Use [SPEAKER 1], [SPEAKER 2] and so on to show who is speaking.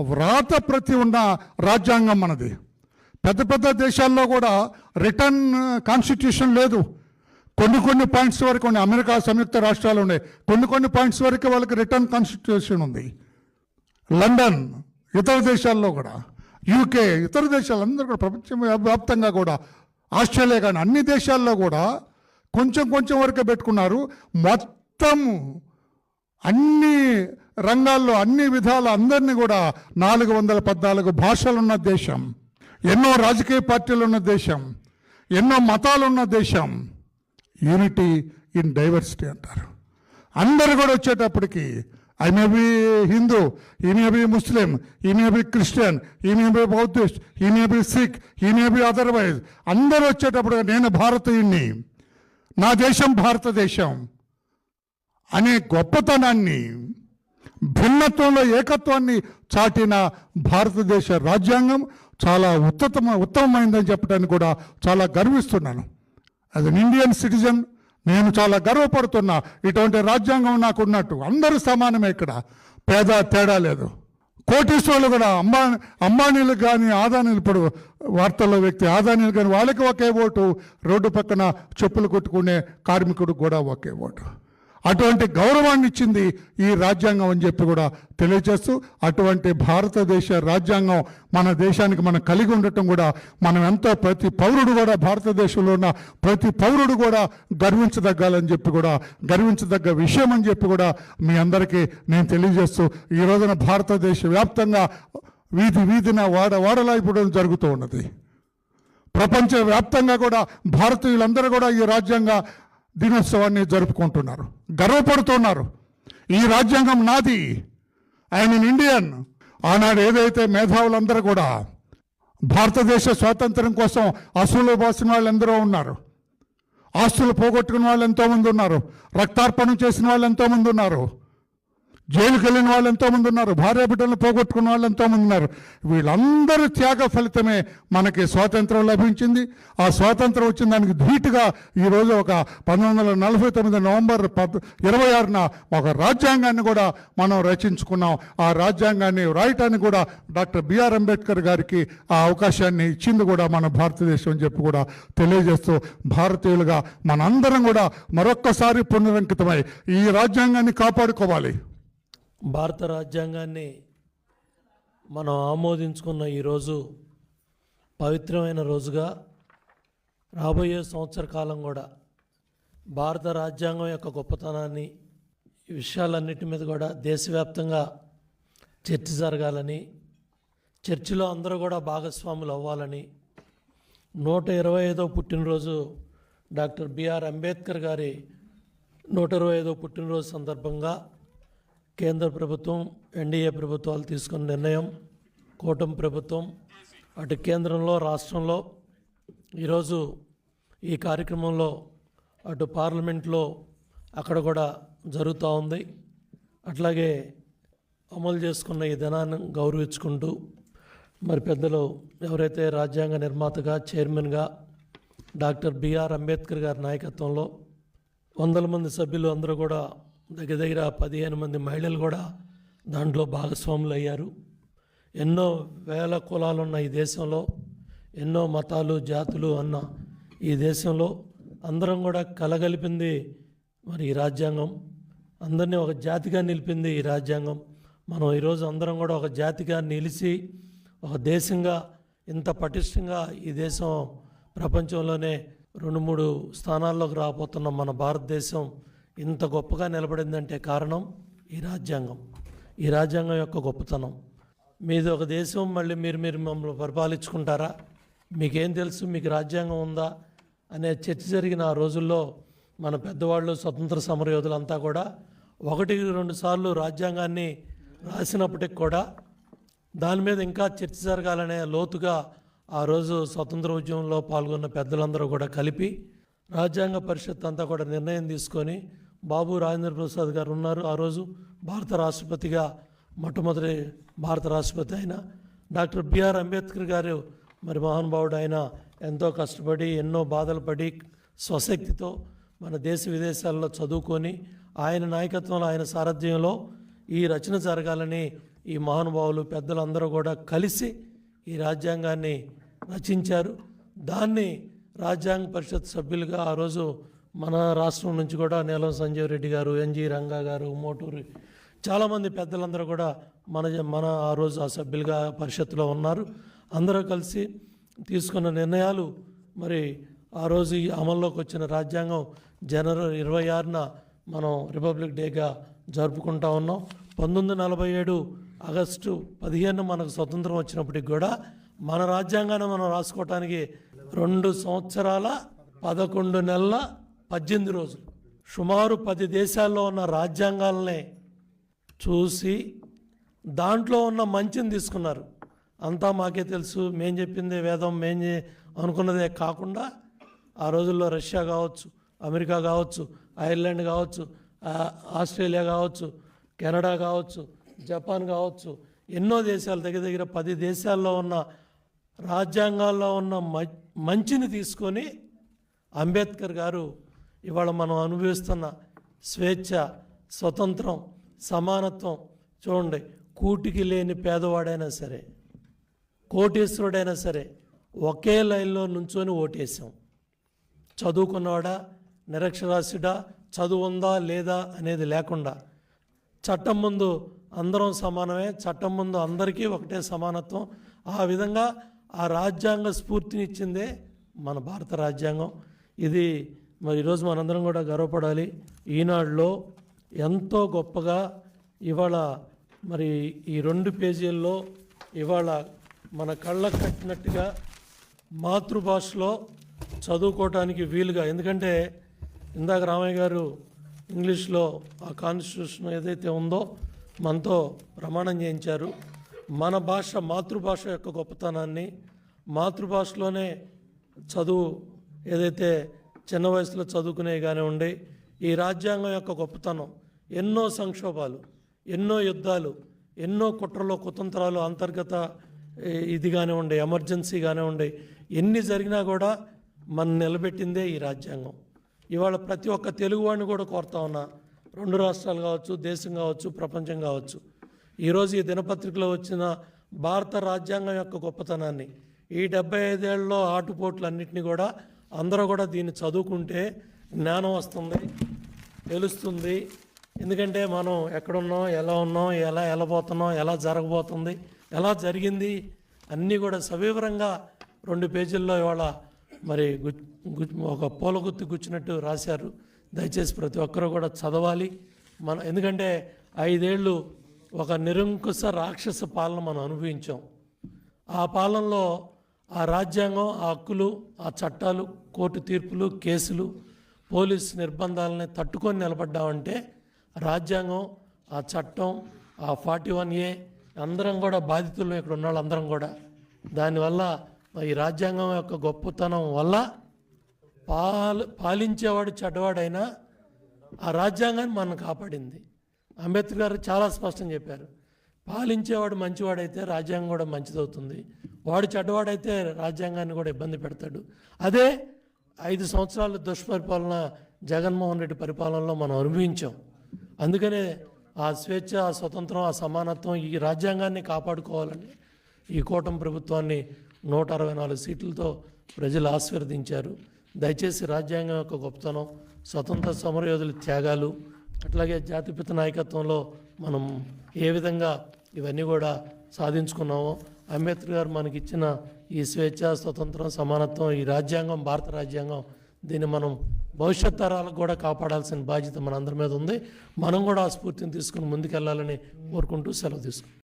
[SPEAKER 1] వ్రాత ప్రతి ఉన్న రాజ్యాంగం మనది. పెద్ద పెద్ద దేశాల్లో కూడా రిటర్న్ కాన్స్టిట్యూషన్ లేదు. కొన్ని కొన్ని పాయింట్స్ వరకు ఉన్నాయి. అమెరికా సంయుక్త రాష్ట్రాలు ఉన్నాయి. కొన్ని కొన్ని పాయింట్స్ వరకు వాళ్ళకి రిటర్న్ కాన్స్టిట్యూషన్ ఉంది. లండన్ ఇతర దేశాల్లో కూడా. యూకే ఇతర దేశాలు అందరూ కూడా ప్రపంచ వ్యాప్తంగా కూడా. ఆస్ట్రేలియా కానీ అన్ని దేశాల్లో కూడా కొంచెం కొంచెం వరకే పెట్టుకున్నారు. మొత్తం అన్ని రంగాల్లో అన్ని విధాల అందరినీ కూడా నాలుగు వందల పద్నాలుగు భాషలున్న దేశం ఎన్నో రాజకీయ పార్టీలు ఉన్న దేశం ఎన్నో మతాలు ఉన్న దేశం. యూనిటీ ఇన్ డైవర్సిటీ అంటారు. అందరు కూడా వచ్చేటప్పటికి ఐ మే బి హిందూ ఈ మే బి ముస్లిం ఈ మే బి క్రిస్టియన్ ఈ మే బి బౌద్ధిస్ట్ ఈ మే బి సిక్ ఈ మే బి అదర్వైజ్ అందరూ వచ్చేటప్పుడు నేను భారతీయుణ్ణి నా దేశం భారతదేశం అనే గొప్పతనాన్ని భిన్నత్వంలో ఏకత్వాన్ని చాటిన భారతదేశ రాజ్యాంగం చాలా ఉత్తమ ఉత్తమమైందని చెప్పడానికి కూడా చాలా గర్విస్తున్నాను. యాజ్ అన్ ఇండియన్ సిటిజన్ నేను చాలా గర్వపడుతున్నా. ఇటువంటి రాజ్యాంగం నాకు ఉన్నట్టు అందరూ సమానమే ఇక్కడ. పేద తేడా లేదు. కోటీశ్వరులు కూడా అంబా అంబానీలు కానీ ఆదానీలు ఇప్పుడు వార్తల్లో వ్యక్తి ఆదానీలు కానీ వాళ్ళకి ఒకే ఓటు. రోడ్డు పక్కన చెప్పులు కొట్టుకునే కార్మికుడు కూడా ఒకే ఓటు. అటువంటి గౌరవాన్ని ఇచ్చింది ఈ రాజ్యాంగం అని చెప్పి కూడా తెలియజేస్తూ అటువంటి భారతదేశ రాజ్యాంగం మన దేశానికి మనం కలిగి ఉండటం కూడా మనం ఎంతో ప్రతి పౌరుడు కూడా భారతదేశంలో ఉన్న ప్రతి పౌరుడు కూడా గర్వించదగ్గాలని చెప్పి కూడా గర్వించదగ్గ విషయం అని చెప్పి కూడా మీ అందరికీ నేను తెలియజేస్తూ ఈ రోజున భారతదేశ వ్యాప్తంగా వీధి వీధిన వాడ వాడలా ఇప్పుడు జరుగుతూ ఉన్నది. ప్రపంచ వ్యాప్తంగా కూడా భారతీయులందరూ కూడా ఈ రాజ్యాంగ దినోత్సవాన్ని జరుపుకుంటున్నారు. గర్వపడుతున్నారు. ఈ రాజ్యాంగం నాది. ఐఎమ్ ఇన్ ఇండియన్ ఆనాడు ఏదైతే మేధావులందరూ కూడా భారతదేశ స్వాతంత్రం కోసం అసూలు పోసిన వాళ్ళందరూ ఉన్నారు. ఆస్తులు పోగొట్టుకున్న వాళ్ళు ఎంతోమంది ఉన్నారు. రక్తార్పణం చేసిన వాళ్ళు ఎంతోమంది ఉన్నారు. జైలుకి వెళ్ళిన వాళ్ళు ఎంతోమంది ఉన్నారు భార్య బిడ్డలను పోగొట్టుకున్న వాళ్ళు ఎంతోమంది ఉన్నారు. వీళ్ళందరూ త్యాగ ఫలితమే మనకి స్వాతంత్రం లభించింది. ఆ స్వాతంత్రం వచ్చిన దానికి ధీటుగా ఈరోజు ఒక పంతొమ్మిది వందల నలభై తొమ్మిది నవంబర్ పద్ ఇరవై ఆరున ఒక రాజ్యాంగాన్ని కూడా మనం రచించుకున్నాం. ఆ రాజ్యాంగాన్ని రాయటానికి కూడా డాక్టర్ బిఆర్ అంబేద్కర్ గారికి ఆ అవకాశాన్ని ఇచ్చింది కూడా మన భారతదేశం అని చెప్పి కూడా తెలియజేస్తూ భారతీయులుగా మనందరం కూడా మరొక్కసారి పునరంకితమై ఈ రాజ్యాంగాన్ని కాపాడుకోవాలి.
[SPEAKER 2] భారత రాజ్యాంగాన్ని మనం ఆమోదించుకున్న ఈరోజు పవిత్రమైన రోజుగా రాబోయే సంవత్సర కాలం కూడా భారత రాజ్యాంగం యొక్క గొప్పతనాన్ని ఈ విషయాలన్నిటి మీద కూడా దేశవ్యాప్తంగా చర్చ జరగాలని చర్చిలో అందరూ కూడా భాగస్వాములు అవ్వాలని నూట ఇరవై ఐదో పుట్టినరోజు డాక్టర్ బిఆర్ అంబేద్కర్ గారి నూట ఇరవై ఐదో పుట్టినరోజు సందర్భంగా కేంద్ర ప్రభుత్వం ఎన్డీఏ ప్రభుత్వాలు తీసుకున్న నిర్ణయం కూటమి ప్రభుత్వం అటు కేంద్రంలో రాష్ట్రంలో ఈరోజు ఈ కార్యక్రమంలో అటు పార్లమెంట్లో అక్కడ కూడా జరుగుతూ ఉంది. అట్లాగే అమలు చేసుకున్న ఈ దినాన్ని గౌరవించుకుంటూ మరి పెద్దలు ఎవరైతే రాజ్యాంగ నిర్మాతగా చైర్మన్గా డాక్టర్ బిఆర్ అంబేద్కర్ గారి నాయకత్వంలో వందల మంది సభ్యులు అందరూ కూడా దగ్గర దగ్గర పదిహేను మంది మహిళలు కూడా దాంట్లో భాగస్వాములు అయ్యారు. ఎన్నో వేల కులాలు ఉన్న ఈ దేశంలో ఎన్నో మతాలు జాతులు అన్న ఈ దేశంలో అందరం కూడా కలగలిపింది మరి ఈ రాజ్యాంగం. అందరినీ ఒక జాతిగా నిలిపింది ఈ రాజ్యాంగం. మనం ఈరోజు అందరం కూడా ఒక జాతిగా నిలిచి ఒక దేశంగా ఇంత పటిష్టంగా ఈ దేశం ప్రపంచంలోనే రెండు మూడు స్థానాల్లోకి రాబోతున్న మన భారతదేశం ఇంత గొప్పగా నిలబడిందంటే కారణం ఈ రాజ్యాంగం. ఈ రాజ్యాంగం యొక్క గొప్పతనం. మీది ఒక దేశం మళ్ళీ మీరు మీరు మమ్మల్ని పరిపాలించుకుంటారా? మీకేం తెలుసు? మీకు రాజ్యాంగం ఉందా? అనే చర్చ జరిగిన ఆ రోజుల్లో మన పెద్దవాళ్ళు స్వతంత్ర సమరయోధులంతా కూడా ఒకటి రెండు సార్లు రాజ్యాంగాన్ని రాసినప్పటికి కూడా దాని మీద ఇంకా చర్చ జరగాలనే లోతుగా ఆ రోజు స్వతంత్ర ఉద్యమంలో పాల్గొన్న పెద్దలందరూ కూడా కలిపి రాజ్యాంగ పరిషత్ అంతా కూడా నిర్ణయం తీసుకొని బాబు రాజేంద్ర ప్రసాద్ గారు ఉన్నారు ఆ రోజు. భారత రాష్ట్రపతిగా మొట్టమొదటి భారత రాష్ట్రపతి అయిన డాక్టర్ బిఆర్ అంబేద్కర్ గారు మరి మహానుభావుడు ఆయన ఎంతో కష్టపడి ఎన్నో బాధలు పడి స్వశక్తితో మన దేశ విదేశాల్లో చదువుకొని ఆయన నాయకత్వంలో ఆయన సారథ్యంలో ఈ రచన జరగాలని ఈ మహానుభావులు పెద్దలందరూ కూడా కలిసి ఈ రాజ్యాంగాన్ని రచించారు. దాన్ని రాజ్యాంగ పరిషత్ సభ్యులుగా ఆ రోజు మన రాష్ట్రం నుంచి కూడా నీలం సంజీవ్ రెడ్డి గారు ఎన్జి రంగా గారు మోటూరి చాలామంది పెద్దలందరూ కూడా మన మన ఆ రోజు ఆ సభ్యులుగా పరిషత్తులో ఉన్నారు. అందరూ కలిసి తీసుకున్న నిర్ణయాలు మరి ఆ రోజు ఈ అమల్లోకి వచ్చిన రాజ్యాంగం జనవరి ఇరవై ఆరున మనం రిపబ్లిక్ డేగా జరుపుకుంటా ఉన్నాం. పంతొమ్మిది నలభై ఏడు ఆగస్టు పదిహేను మనకు స్వతంత్రం వచ్చినప్పటికి కూడా మన రాజ్యాంగాన్ని మనం రాసుకోవటానికి రెండు సంవత్సరాల పదకొండు నెలల పద్దెనిమిది రోజులు. సుమారు పది దేశాల్లో ఉన్న రాజ్యాంగాలనే చూసి దాంట్లో ఉన్న మంచిని తీసుకున్నారు. అంతా మాకే తెలుసు. మేం చెప్పిందే వేదం మేం అనుకున్నదే కాకుండా ఆ రోజుల్లో రష్యా కావచ్చు అమెరికా కావచ్చు ఐర్లాండ్ కావచ్చు ఆస్ట్రేలియా కావచ్చు కెనడా కావచ్చు జపాన్ కావచ్చు ఎన్నో దేశాలు దగ్గర దగ్గర పది దేశాల్లో ఉన్న రాజ్యాంగాల్లో ఉన్న మ- మంచిని తీసుకొని అంబేద్కర్ గారు ఇవాళ మనం అనుభవిస్తున్న స్వేచ్ఛ స్వతంత్రం సమానత్వం చూడండి కూటికి లేని పేదవాడైనా సరే కోటేశ్వరుడైనా సరే ఒకే లైన్లో నుంచొని ఓటేసాం చదువుకున్నవాడా నిరక్షరాస్యుడా చదువు ఉందా లేదా అనేది లేకుండా చట్టం ముందు అందరం సమానమే చట్టం ముందు అందరికీ ఒకటే సమానత్వం. ఆ విధంగా ఆ రాజ్యాంగ స్ఫూర్తినిచ్చిందే మన భారత రాజ్యాంగం. ఇది మరి ఈరోజు మనందరం కూడా గర్వపడాలి. ఈనాడులో ఎంతో గొప్పగా ఇవాళ మరి ఈ రెండు పేజీల్లో ఇవాళ మన కళ్ళకు కట్టినట్టుగా మాతృభాషలో చదువుకోవటానికి వీలుగా ఎందుకంటే ఇందాక రామయ్య గారు ఇంగ్లీష్లో ఆ కాన్స్టిట్యూషన్ ఏదైతే ఉందో మనతో ప్రమాణం చేయించారు. మన భాష మాతృభాష యొక్క గొప్పతనాన్ని మాతృభాషలోనే చదువు ఏదైతే చిన్న వయసులో చదువుకునే కానివ్వండి ఈ రాజ్యాంగం యొక్క గొప్పతనం ఎన్నో సంక్షోభాలు ఎన్నో యుద్ధాలు ఎన్నో కుట్రలు కుతంత్రాలు అంతర్గత ఏ, ఇది కానివ్వండి ఎమర్జెన్సీ కానివ్వండి ఎన్ని జరిగినా కూడా మన నిలబెట్టిందే ఈ రాజ్యాంగం. ఇవాళ ప్రతి ఒక్క తెలుగువాడిని కూడా కోరుతా ఉన్నా రెండు రాష్ట్రాలు కావచ్చు దేశం కావచ్చు ప్రపంచం కావచ్చు ఈరోజు ఈ దినపత్రికలో వచ్చిన భారత రాజ్యాంగం యొక్క గొప్పతనాన్ని ఈ డెబ్బై ఐదేళ్ళలో ఆటుపోట్లన్నింటినీ కూడా అందరూ కూడా దీన్ని చదువుకుంటే జ్ఞానం వస్తుంది తెలుస్తుంది. ఎందుకంటే మనం ఎక్కడున్నాం ఎలా ఉన్నాం ఎలా వెళ్ళబోతున్నాం ఎలా జరగబోతుంది ఎలా జరిగింది అన్నీ కూడా సవివరంగా రెండు పేజీల్లో ఇవాళ మరి ఒక పూల గుత్తి గుచ్చినట్టు రాశారు. దయచేసి ప్రతి ఒక్కరూ కూడా చదవాలి. మన ఎందుకంటే ఐదేళ్ళు ఒక నిరంకుశ రాక్షస పాలన మనం అనుభవించాం. ఆ పాలనలో ఆ రాజ్యాంగం ఆ హక్కులు ఆ చట్టాలు కోర్టు తీర్పులు కేసులు పోలీస్ నిర్బంధాలని తట్టుకొని నిలబడ్డామంటే రాజ్యాంగం ఆ చట్టం ఆ ఫార్టీ వన్ ఏ అందరం కూడా బాధితులు ఇక్కడ ఉన్న వాళ్ళందరం కూడా. దానివల్ల ఈ రాజ్యాంగం యొక్క గొప్పతనం వల్ల పాలు పాలించేవాడు చెడ్డవాడైనా ఆ రాజ్యాంగాన్ని మనం కాపాడింది. అంబేద్కర్ గారు చాలా స్పష్టం చెప్పారు. పాలించేవాడు మంచివాడైతే రాజ్యాంగం కూడా మంచిదవుతుంది. వాడు చెడ్డవాడైతే రాజ్యాంగాన్ని కూడా ఇబ్బంది పెడతాడు. అదే ఐదు సంవత్సరాల దుష్పరిపాలన జగన్మోహన్ రెడ్డి పరిపాలనలో మనం అనుభవించాం. అందుకనే ఆ స్వేచ్ఛ ఆ స్వతంత్రం ఆ సమానత్వం ఈ రాజ్యాంగాన్ని కాపాడుకోవాలని ఈ కూటమి ప్రభుత్వాన్ని నూట అరవై నాలుగు సీట్లతో ప్రజలు ఆశీర్వదించారు. దయచేసి రాజ్యాంగం యొక్క గొప్పతనం స్వతంత్ర సమరయోధుల త్యాగాలు అట్లాగే జాతిపిత నాయకత్వంలో మనం ఏ విధంగా ఇవన్నీ కూడా సాధించుకున్నామో అంబేద్కర్ గారు మనకి ఇచ్చిన ఈ స్వేచ్ఛ స్వతంత్రం సమానత్వం ఈ రాజ్యాంగం భారత రాజ్యాంగం దీన్ని మనం భవిష్యత్ తరాలకు కూడా కాపాడాల్సిన బాధ్యత మన అందరి మీద ఉంది. మనం కూడా ఆ స్ఫూర్తిని తీసుకుని ముందుకెళ్ళాలని కోరుకుంటూ సెలవు తీసుకుంటాం